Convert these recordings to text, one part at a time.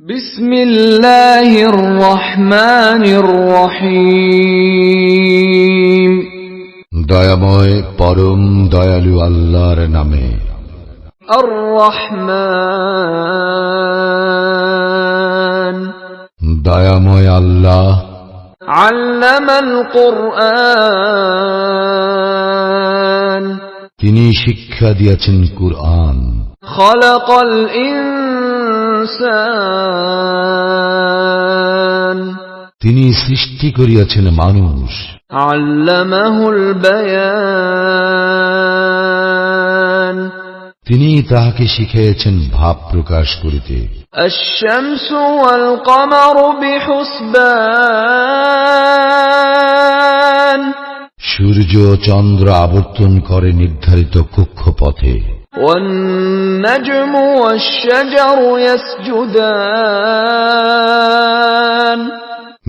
بسم الله الرحمن الرحيم দয়াময় পরম দয়ালু আল্লাহর নামে الرحمن দয়াময় আল্লাহ علم القرآن তিনি শিক্ষা দিয়েছেন কুরআন خلق الإنسان তিনি সৃষ্টি করিয়াছেন মানুষ। আল্লামাহুল বায়ান। তিনি তাহাকে শিখিয়েছেন ভাব প্রকাশ করিতে। সূর্য চন্দ্র আবর্তন করে নির্ধারিত কক্ষপথে। والنجم والشجر يسجدان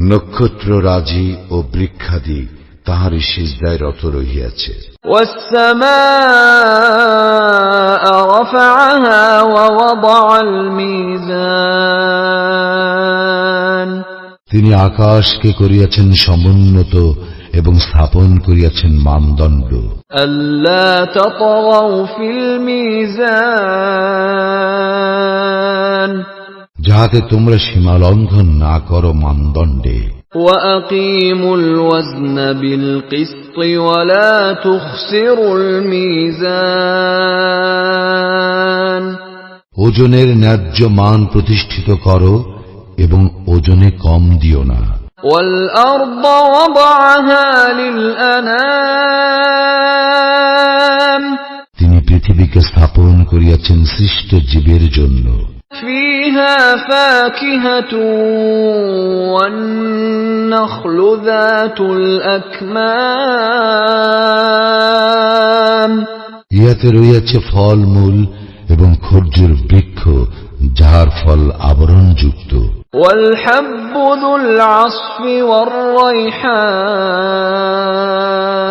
নক্ষত্র রাজি ও বৃক্ষাদি তাহার সিজদায় রত রহিয়াছে والسماء رفعها ووضع الميزان তিনি আকাশকে করিয়াছেন সমুন্নত এবং স্থাপন করিয়াছেন মানদণ্ড ألا تطغوا في الميزان যাহাতে তোমরা সীমা লঙ্ঘন না করো মানদণ্ডে وأقيموا الوزن بالقسط ولا تخسروا الميزان ওজনের ন্যায্য মান প্রতিষ্ঠিত করো এবং ওজনে কম দিও না والأرض وضعها للأنام তিনি পৃথিবীকে স্থাপন করিয়াছেন সৃষ্ট জীবের জন্য فيها فاكهة والنخل ذات الأكمام ইহাতে রইয়াছে ফলমূল এবং খর্জুর বৃক্ষ যাহার ফল আবরণযুক্ত والحب ذو العصف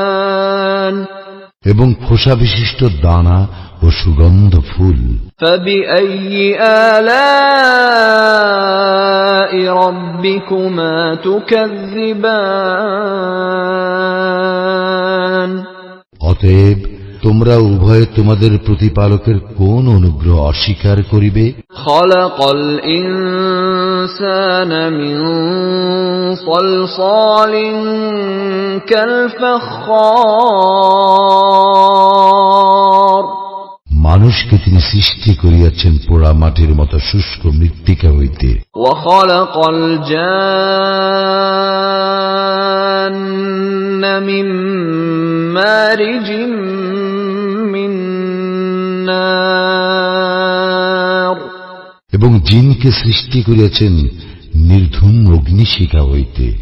والريحان এবং খোসা বিশিষ্ট দানা ও সুগন্ধ ফুল فبأي آلاء ربكما تكذبان অতএব তোমরা উভয়ে তোমাদের প্রতিপালকের কোন অনুগ্রহ অস্বীকার করিবে خلق الإنسان من صلصال كالفخار মানুষকে তিনি সৃষ্টি করিয়াছেন পোড়া মাটির মতো শুষ্ক মৃত্তিকা হইতে وخلق الجان من مارج এবং জিনকে সৃষ্টি করিয়াছেন নির্ধুম অগ্নিশিখা হইতে।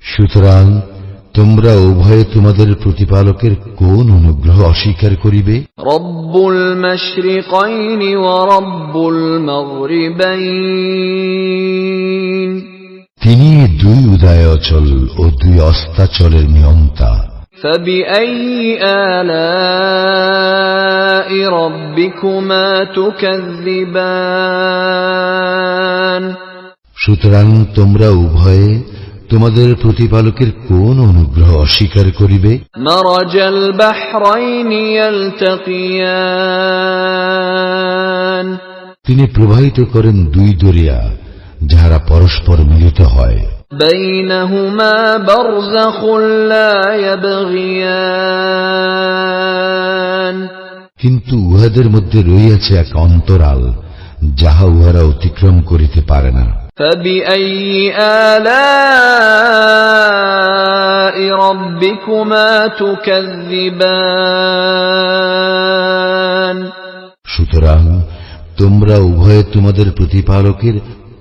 সুতরাং তোমরা উভয়ে তোমাদের প্রতিপালকের কোন অনুগ্রহ অস্বীকার করিবে? রব্বুল মশরিকাইনি ওয়া রব্বুল মাগরিবাইন। তিনি দুই উদয়চল ও দুই অস্তাচলের নিয়ন্তা। সুতরাং তোমরা উভয়ে তোমাদের প্রতিপালকের কোন অনুগ্রহ অস্বীকার করিবে? তিনি প্রবাহিত করেন দুই দরিয়া। যাহারা পরস্পর মিলিত হয় بينهما برزخ لا يبغيان কিন্তু উহাদের মধ্যে রইয়াছে এক অন্তরাল যাহা উহারা অতিক্রম করিতে পারে না فبأي آلاء ربكما تكذبان সুতরাং তোমরা উভয়ে তোমাদের প্রতিপালকের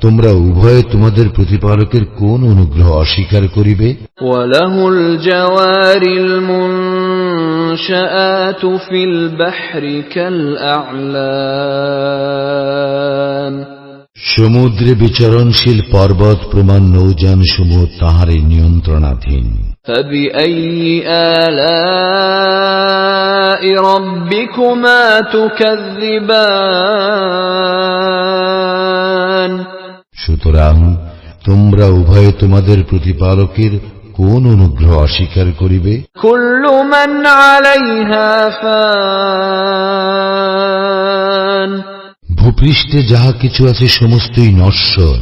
তোমরা উভয়ে তোমাদের প্রতিপালকের কোন অনুগ্রহ অস্বীকার করিবে وله الجوار المنشآت في البحر كالأعلام সমুদ্রে বিচরণশীল পর্বত প্রমাণ নৌযান সমূহ তাহারই নিয়ন্ত্রণাধীন فبأي آلاء ربكما تكذبان সুতরাং তোমরা উভয়ে তোমাদের প্রতিপালকের কোন অনুগ্রহ অস্বীকার করিবে كل من عليها فان ভূপৃষ্ঠে যাহা কিছু আছে সমস্তই নশ্বর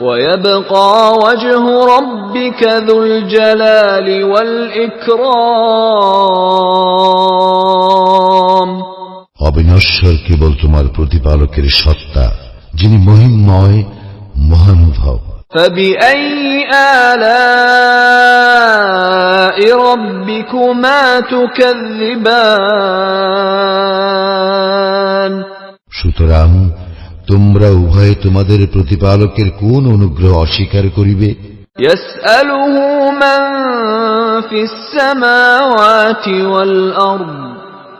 ويبقى وجه ربك ذو الجلال والإكرام অবিনশ্বর কেবল তোমার প্রতিপালকের সত্তা যিনি মহিমময় মহানুভব فبأي آلاء ربكما تكذبان সুতরাং তোমরা উভয়ে তোমাদের প্রতিপালকের কোন অনুগ্রহ অস্বীকার করিবে يسأله من في السماوات والأرض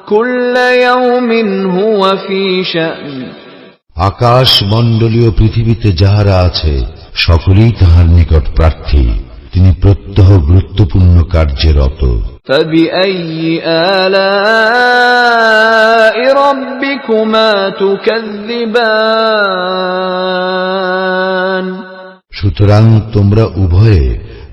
كل يوم هو في شأن আকাশ মণ্ডলীয় পৃথিবীতে যাহারা আছে সকলেই তাহার নিকট প্রার্থী। তিনি প্রত্যহ গুরুত্বপূর্ণ কার্যে রত সুতরাং তোমরা উভয়ে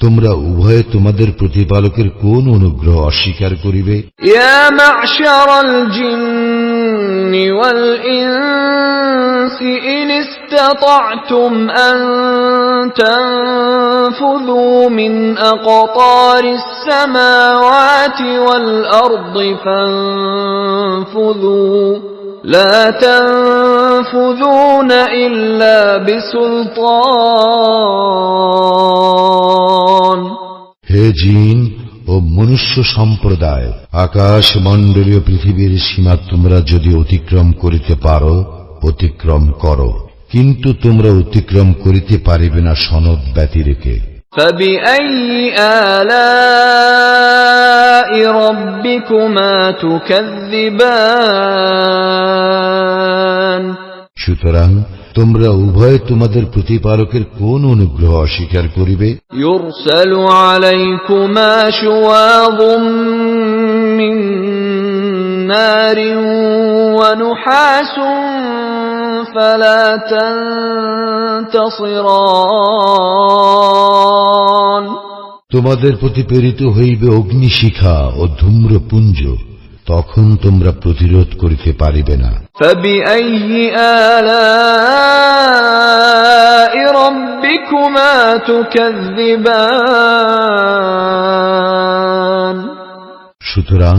তোমরা উভয়ে তোমাদের প্রতিপালকের কোন অনুগ্রহ অস্বীকার করিবে يا معشر الجن والإنس إن استطعتم أن تنفذوا من أقطار السماوات والأرض فانفذوا لا تنفذون إلا بسلطان হে জিন ও মনুষ্য সম্প্রদায় আকাশ মণ্ডলীয় পৃথিবীর সীমা তোমরা যদি অতিক্রম করিতে পারো অতিক্রম করো কিন্তু তোমরা অতিক্রম করিতে পারিবে না সনদ ব্যতিরেকে فبأي آلاء ربكما تكذبان সুতরাং তোমরা উভয়ে তোমাদের প্রতিপালকের কোন অনুগ্রহ অস্বীকার করিবে يرسل عليكما شواظ من نار ونحاس فلا تنتصران তোমাদের প্রতি প্রেরিত হইবে অগ্নিশিখা ও ধূম্রপুঞ্জ তখন তোমরা প্রতিরোধ করিতে পারিবে না فبأي آلاء ربكما تكذبان সুতরাং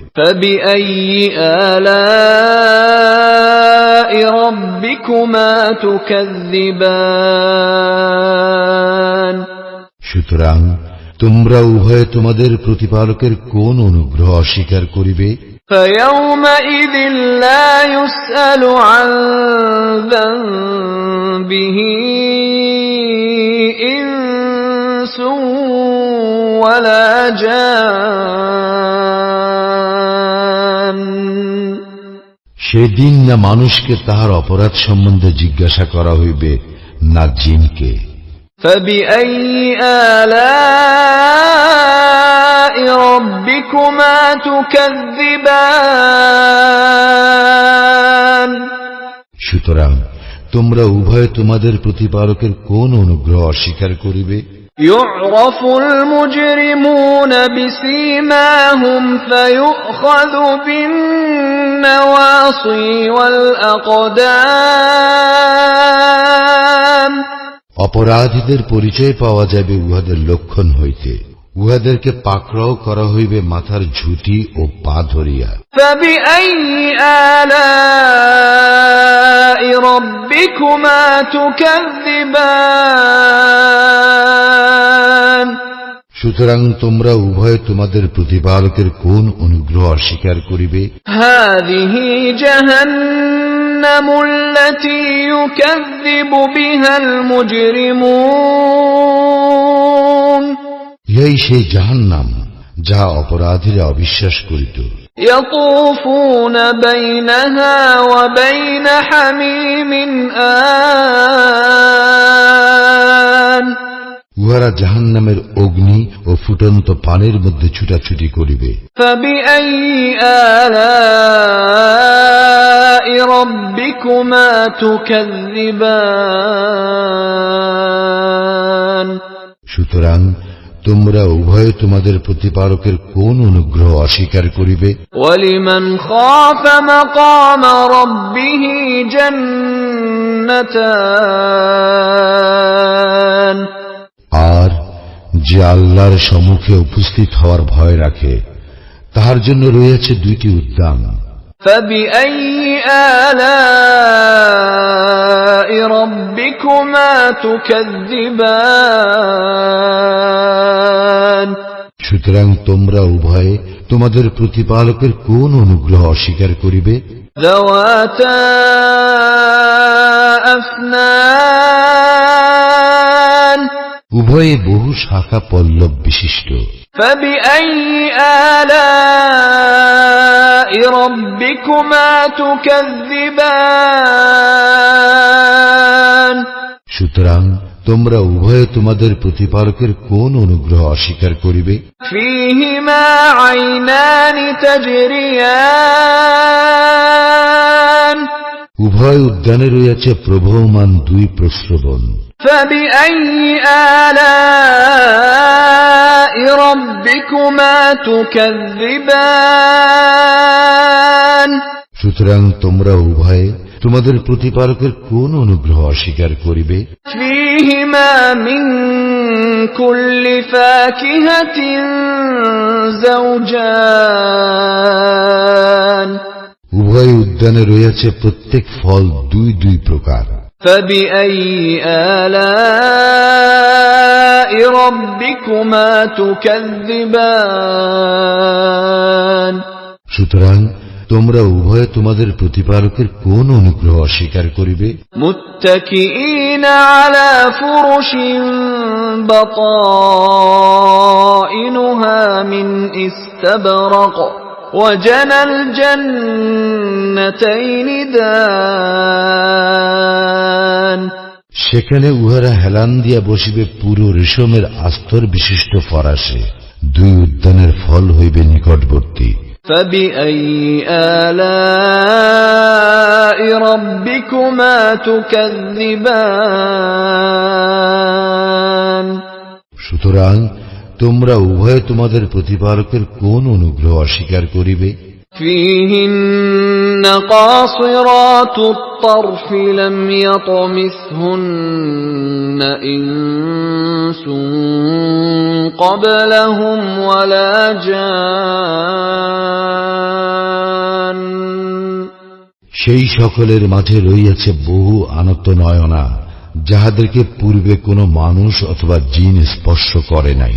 فبأي آلاء ربكما تكذبان সুতরাং তোমরা উভয়ে তোমাদের প্রতিপালকের কোন অনুগ্রহ অস্বীকার করিবে فيومئذ لا يسأل عن ذنبه إنس ولا جان সেদিন না মানুষকে তাহার অপরাধ সম্বন্ধে জিজ্ঞাসা করা হইবে না জিনকে। সুতরাং তোমরা উভয় তোমাদের প্রতিপালকের কোন অনুগ্রহ অস্বীকার করিবে? يعرف المجرمون بسيماهم فيؤخذ بالنواصي والأقدام অপরাধীদের পরিচয় পাওয়া যাবে উহাদের লক্ষণ হইতে উহাদেরকে পাকড়াও করা হইবে মাথার ঝুঁটি ও পা ধরিয়া فبأي آلاء ربكما تكذبان সুতরাং তোমরা উভয় তোমাদের প্রতিপালকের কোন অনুগ্রহ অস্বীকার করিবে هذه جهنم التي يكذب بها المجرمون ইহাই সেই জাহান্নাম যাহা অপরাধীরা অবিশ্বাস করিত يطوفون بينها وبين حميم آن উহারা জাহান্নামের অগ্নি ও ফুটন্ত পানির মধ্যে ছুটাছুটি করিবে فبأي آلاء ربكما تكذبان সুতরাং তোমরা উভয়ে তোমাদের প্রতিপারকের কোন অনুগ্রহ অস্বীকার করিবে? আর যে আল্লাহর সম্মুখে উপস্থিত হওয়ার ভয় রাখে তাহার জন্য রয়েছে দুইটি উদ্যান। فبأي آلاء ربكما تكذبان সুতরাং তোমরা উভয়ে তোমাদের প্রতিপালকের কোন অনুগ্রহ অস্বীকার করিবে ذواتا أفنان উভয়ে বহু শাখা পল্লব বিশিষ্ট فبأي آلاء ربكما تكذبان সুতরাং তোমরা উভয়ে তোমাদের প্রতিপালকের কোন অনুগ্রহ অস্বীকার করিবে فيهما عينان تجريان উভয় উদ্যানে রয়েছে প্রবহমান দুই প্রশ্রবণ فبأي آلاء ربكما تكذبان সুতরাং তোমরা উভয়ে তোমাদের প্রতিপালকের কোন অনুগ্রহ অস্বীকার করিবে فيهما من كل فاكهة زوجان উভয় উদ্যানে রয়েছে প্রত্যেক ফল দুই দুই প্রকার। সুতরাং তোমরা উভয়ে তোমাদের প্রতিপালকের কোন অনুগ্রহ অস্বীকার করিবে? মুত্তাকিনা على فرش بطائنها من استبرق وجنى الجنتين دان সেখানে উহারা হেলান দিয়া বসিবে পুরো রেশমের আস্তর বিশিষ্ট ফরাসে দুই উদ্যানের ফল হইবে নিকটবর্তী فبأي آلاء ربكما تكذبان সুতরাং তোমরা উভয়ে তোমাদের প্রতিপালকের কোন অনুগ্রহ অস্বীকার করিবে فيهن قاصرات الطرف لم يطمثهن إنس قبلهم ولا جان সেই সকলের মাঝে রইয়াছে বহু আনত নয়না যাহাদেরকে পূর্বে কোনো মানুষ অথবা জিন স্পর্শ করে নাই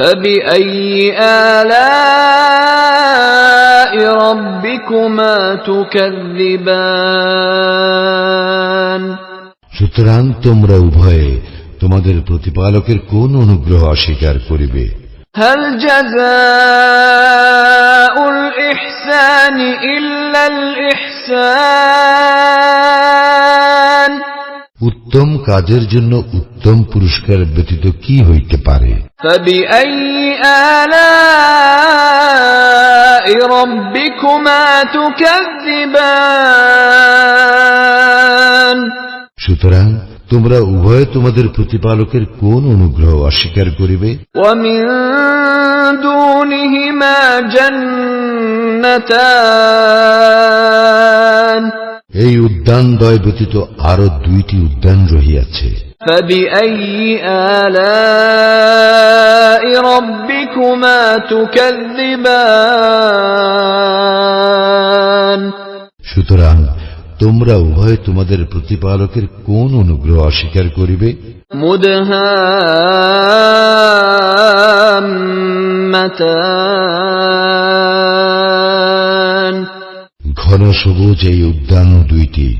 فبأي آلاء ربكما تكذبان সুতরাং তোমরা উভয়ে তোমাদের প্রতিপালকের কোন অনুগ্রহ অস্বীকার করিবে هل جزاء الإحسان إلا الإحسان উত্তম কাজের জন্য উত্তম পুরস্কার ব্যতীত কি হইতে পারে? সুতরাং তোমরা উভয় তোমাদের প্রতিপালকের কোন অনুগ্রহ অস্বীকার করিবে? দুনিহিমা জন্নতান এই উদ্যান দয় ব্যতীত আরও দুইটি উদ্যান রহিয়াছে। সুতরাং তোমরা উভয় তোমাদের প্রতিপালকের কোন অনুগ্রহ অস্বীকার করিবে? মুদহা ঘন সবুজ এই উদ্যান দুইটি।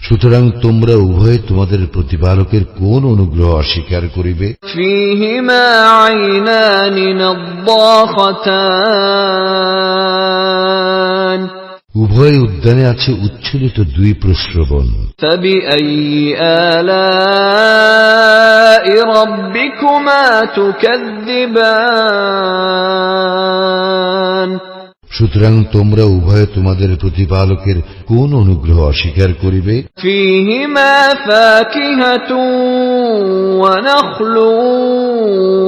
সুতরাং তোমরা উভয়ে তোমাদের প্রতিপালকের কোন অনুগ্রহ অস্বীকার করিবে? ফিহিমা আইনানি নব্বাখতান উভয় উদ্যানে আছে উচ্ছলিত দুই প্রশ্রবণ فبأي آلاء ربكما تكذبان সুতরাং তোমরা উভয়ে তোমাদের প্রতিপালকের কোন অনুগ্রহ অস্বীকার করিবে فيهما فاكهة ونخل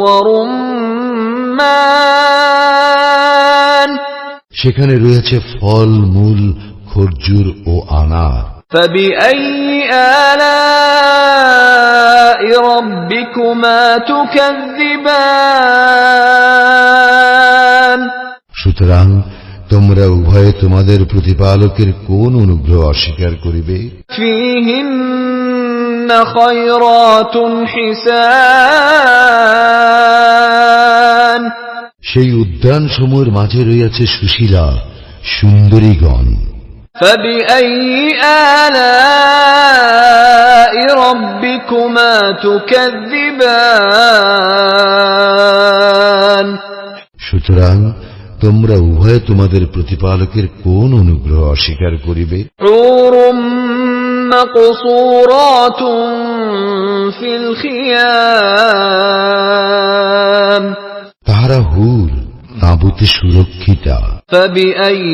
ورمان সেখানে রয়েছে ফল মূল খরজুর ও আনার فبأي آلاء ربكما تكذبان সুতরাং তোমরা উভয়ে তোমাদের প্রতিপালকের কোন অনুগ্রহ অস্বীকার করিবে فيهن خيرات حسان সেই উদ্যান সমূহের মাঝে রয়েছে সুশীলা সুন্দরীগণ فبأي آلاء ربكما تكذبان সুতরাং তোমরা উভয়ে তোমাদের প্রতিপালকের কোন অনুগ্রহ অস্বীকার করিবে حور مقصورات في الخيام তাহারা হুর তাঁবুতে সুরক্ষিতা فبأي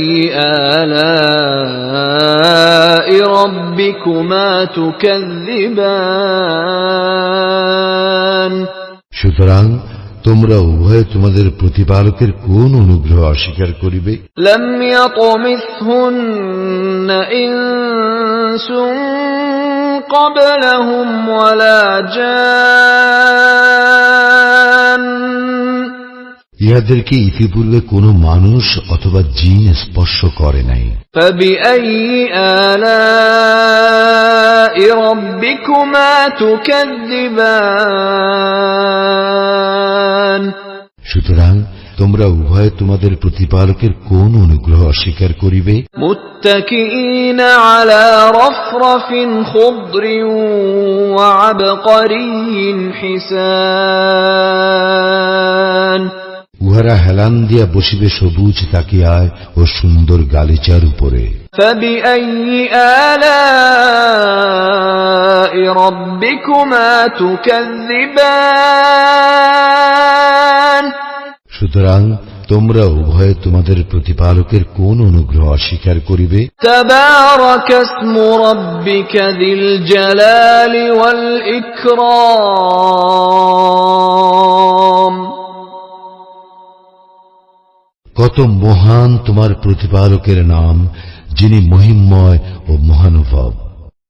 آلاء ربكما تكذبان সুতরাং তোমরা উভয়ে তোমাদের প্রতিপালকের কোন অনুগ্রহ অস্বীকার করিবে لم يطمثهن إنس قبلهم ولا جان ইহাদেরকে ইতিপূর্বে কোন মানুষ অথবা জিন স্পর্শ করে নাই। সুতরাং তোমরা উভয় তোমাদের প্রতিপালকের কোন অনুগ্রহ অস্বীকার করিবে? মুত্তাকিন উহারা হেলান দিয়া বসিবে সবুজ তাকিয়ায় ও সুন্দর গালিচার উপরে। সুতরাং তোমরা উভয়ে তোমাদের প্রতিপালকের কোন অনুগ্রহ অস্বীকার করিবে? জালালি ওয়াল ইকরাম কত মহান তোমার প্রতিপালকের নাম যিনি মহিমময় ও মহানুভব।